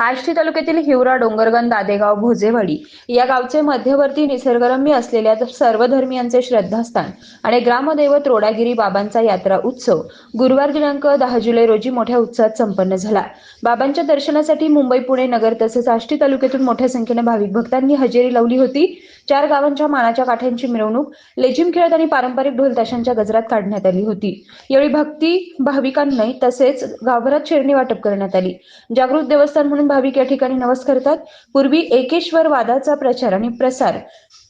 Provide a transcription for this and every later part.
आष्टी तालुक्यातील हिवरा डोंगरगण दादेगाव भोजेवाडी या गावचे मध्यवर्ती निसर्गरम्य असलेल्या सर्वधर्मियांचे श्रद्धास्थान आणि ग्रामदैवत रोडागिरी बाबांचा यात्रा उत्सव गुरुवार दिनांक दहा जुलै रोजी मोठ्या उत्साहात संपन्न झाला. बाबांच्या दर्शनासाठी मुंबई पुणे नगर तसेच आष्टी तालुक्यातून मोठ्या संख्येने भाविक भक्तांनी हजेरी लावली होती. चार गावांच्या मानाच्या काठ्यांची मिरवणूक लेझिम खेळत आणि पारंपरिक ढोल ताशांच्या गजरात काढण्यात आली होती. यावेळी भक्ती भाविकांनी तसेच गावभरात शेरणी वाटप करण्यात आली. जागृत देवस्थान म्हणून भाविक या ठिकाणी नवस करतात. पूर्वी एकेश्वर वादाचा प्रचार आणि प्रसार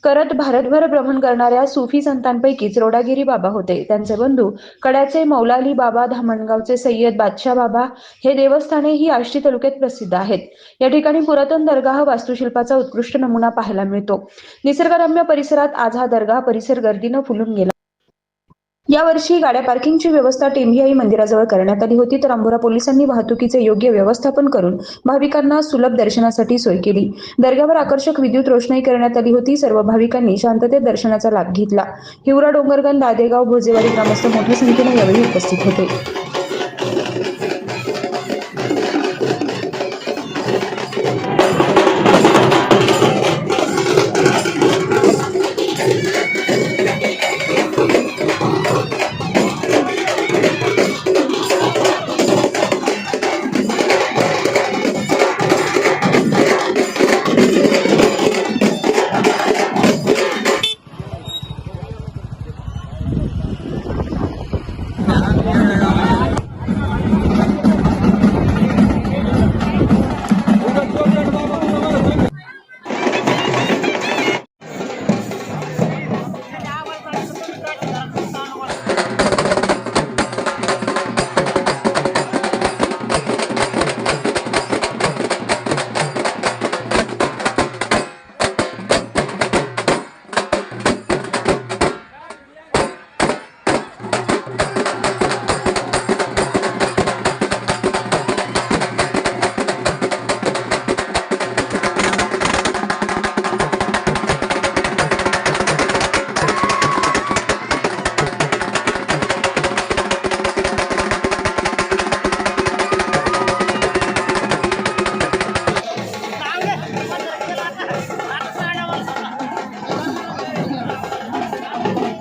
करत भारतभर भ्रमण करणाऱ्या सुफी संतांपैकीच रोडागिरी बाबा होते. त्यांचे बंधू कड्याचे मौलाली बाबा धामणगावचे सय्यद बादशाह बाबा हे देवस्थाने ही आष्टी तालुक्यात प्रसिद्ध आहेत. या ठिकाणी पुरातन दर्गाह वास्तुशिल्पाचा उत्कृष्ट नमुना पाहायला मिळतो. निसर्गरम्य परिसरात आज हा दर्गा परिसर गर्दीनं फुलून गेला. यावर्षी गाड्या पार्किंगची व्यवस्था टेंभियाई मंदिराजवळ करण्यात आली होती. तर अंबोरा पोलिसांनी वाहतुकीचे योग्य व्यवस्थापन करून भाविकांना सुलभ दर्शनासाठी सोय केली. दर्ग्यावर आकर्षक विद्युत रोषणाई करण्यात आली होती. सर्व भाविकांनी शांततेत दर्शनाचा लाभ घेतला. हिवरा डोंगरगण दादेगाव भोजेवाडी ग्रामस्थ मोठ्या संख्येने यावेळी उपस्थित होते.